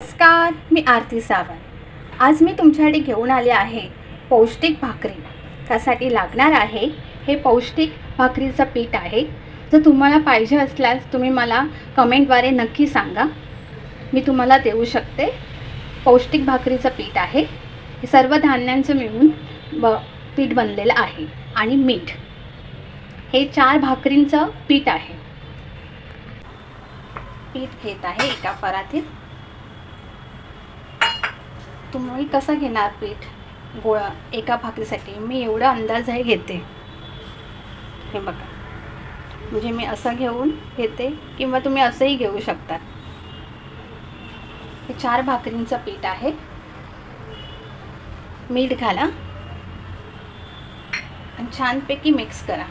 नमस्कार मी आरती सावंत. आज मी तुमच्यासाठी घेऊन आले आहे पौष्टिक भाकरी. त्यासाठी लागणार आहे हे पौष्टिक भाकरीचं पीठ आहे. जर तुम्हाला पाहिजे असल्यास तुम्ही मला कमेंटद्वारे नक्की सांगा. मी तुम्हाला देऊ शकते. पौष्टिक भाकरीचं पीठ आहे. हे सर्व धान्यांचं मिळून ब पीठ बनलेलं आहे आणि मीठ. हे चार भाकरींचं पीठ आहे. पीठ घेत आहे एका परातीत. तुम्ही कसं घेणार पीठ? गोळा एका भाकरीसाठी. मी एवढा अंदाज आहे घेते. हे बघा. म्हणजे मी असं घेऊन घेते किंवा तुम्ही असंही घेऊ शकता. हे चार भाकरींचं पीठ आहे. मीठ घाला. आणि छानपैकी मिक्स करा.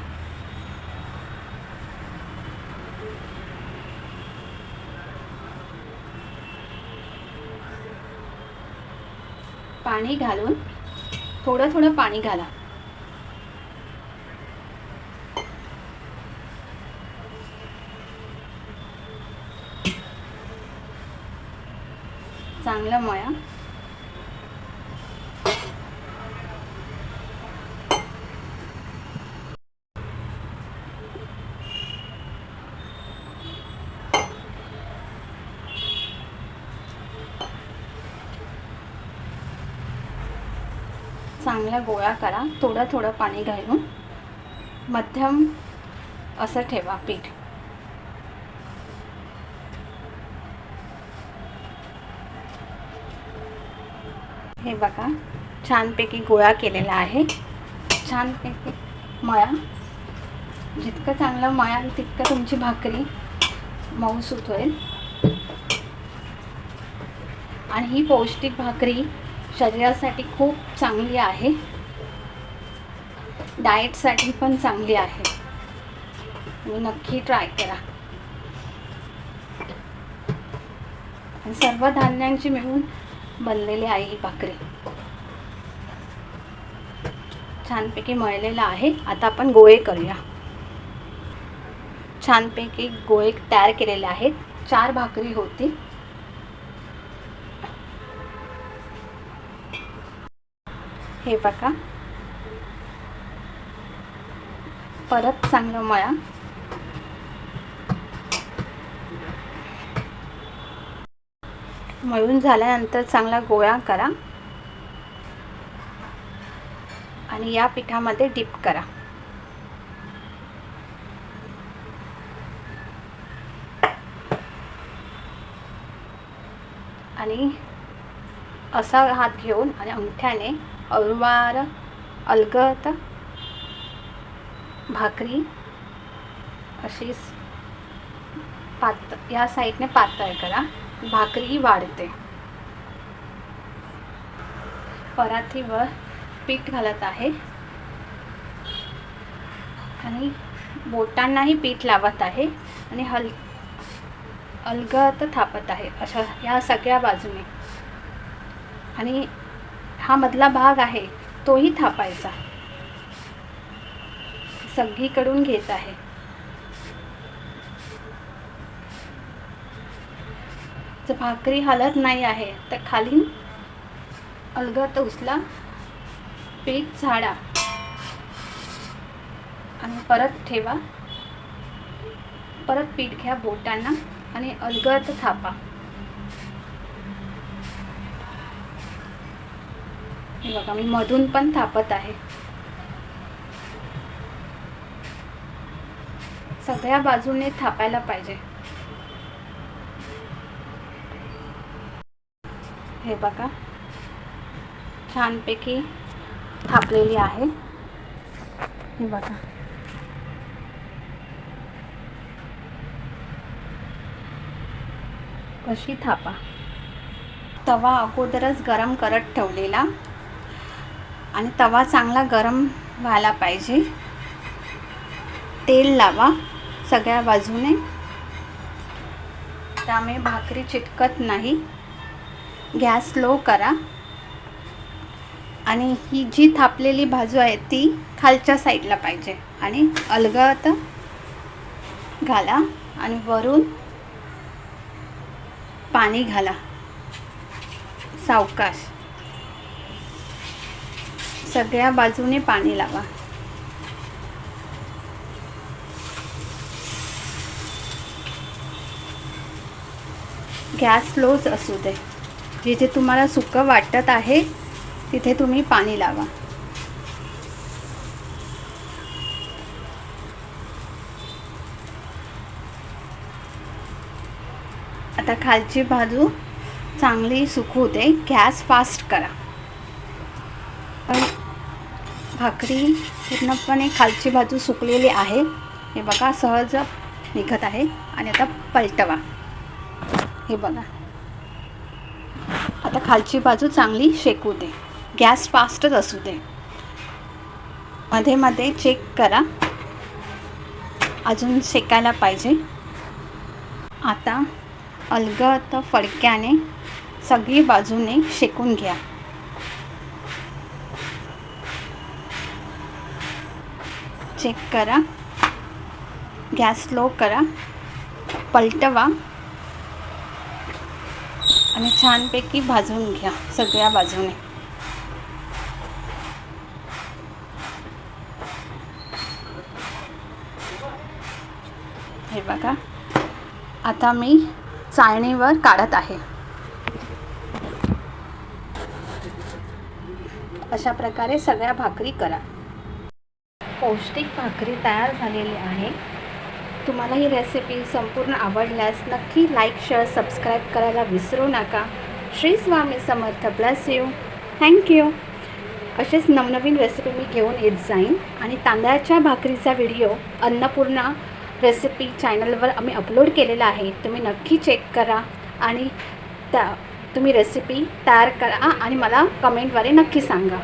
पाणी घालून थोडं थोडं पाणी घाला. चांगलं मळा. चांगला गोळा करा. थोडं थोडं पाणी घालून. मध्यम असं ठेवा पीठ. हे बघा छानपैकी गोळा केलेला आहे. छानपैकी मळा. जितकं चांगलं मळाल तितकं तुमची भाकरी मऊसूत होईल आणि ही पौष्टिक भाकरी शरीरासाठी खूप चांगली आहे. डाएटसाठी पण चांगली आहे. तुम्ही नक्की ट्राय करा. सर्व धान्यांची मिळून बनलेली आहे ही भाकरी. छानपैकी मळलेलं आहे. आता आपण गोळे करूया. छानपैकी गोळे तयार केलेले आहेत. चार भाकरी होती. हे बघा. परत चांगलं मळा. मळून झाल्यानंतर चांगला गोळा करा. आणि या पिठामध्ये डिप करा. आणि असा हात घेऊन आणि अंगठ्याने अलवार अलगत भाकरी अशी पात या साईडने पातळ करा. भाकरी वाढते. परातीवर पीठ घालत आहे. आणि बोटांनाही पीठ लावत आहे. आणि हल अलगत थापत आहे. अशा या सगळ्या बाजूने. आणि हा मधला भाग आहे तोही थापायचा. सगळीकडून घेत आहे. जर भाकरी हलत नाही आहे तर खाली अलगत उचला पीठ झाडा आणि परत ठेवा. परत पीठ घ्या बोटांना आणि अलगत थापा. हे बघा मी मधून पण थापत आहे. सगळ्या बाजूने थापायला पाहिजे. हे बघा छानपैकी थापलेली आहे. हे बघा. कशी थापा? तवा अगोदरच गरम करत ठेवलेला. आणि तवा चांगला गरम व्हायला पाहिजे. तेल लावा सगळ्या बाजूने. त्यामुळे भाकरी चिटकत नाही. गॅस लो करा. आणि ही जी थापलेली बाजू आहे ती खालच्या साईडला पाहिजे आणि अलगत घाला आणि वरून पाणी घाला. सावकाश. सगळ्या बाजूने पाणी लावा. गॅस स्लोच असू दे. जिथे तुम्हाला सुकं वाटत आहे तिथे तुम्ही पाणी लावा. आता खालची बाजू चांगली सुकू दे. गॅस फास्ट करा पण भाकरी पूर्णपणे खालची बाजू सुकलेली आहे. हे बघा सहज निघत आहे. आणि आता पलटवा. हे बघा. आता खालची बाजू चांगली शेकू दे गॅस फास्टच असू दे. मध्ये मध्ये चेक करा. अजून शेकायला पाहिजे. आता अलगद फडक्याने सगळी बाजूने शेकून घ्या. चेक करा. गॅस स्लो करा. पलटवा. आणि छानपैकी भाजून घ्या सगळ्या बाजूने. हे बघा. आता मी चाळणीवर काढत आहे. अशा प्रकारे सगळ्या भाकरी करा. पौष्टिक भाकरी तयार झालेली आहे. तुम्हाला ही रेसिपी संपूर्ण आवडल्यास नक्की लाईक शेअर सबस्क्राईब करायला विसरू नका. Shri Swami Samarth. Bless you thank you असेच नवनवीन रेसिपी मी घेऊन येत जाईन. आणि तांदळाच्या भाकरीचा व्हिडिओ अन्नपूर्णा रेसिपी चॅनलवर आम्ही अपलोड केलेला आहे. तुम्ही नक्की चेक करा आणि त्या तुम्ही रेसिपी तयार करा आणि मला कमेंटद्वारे नक्की सांगा.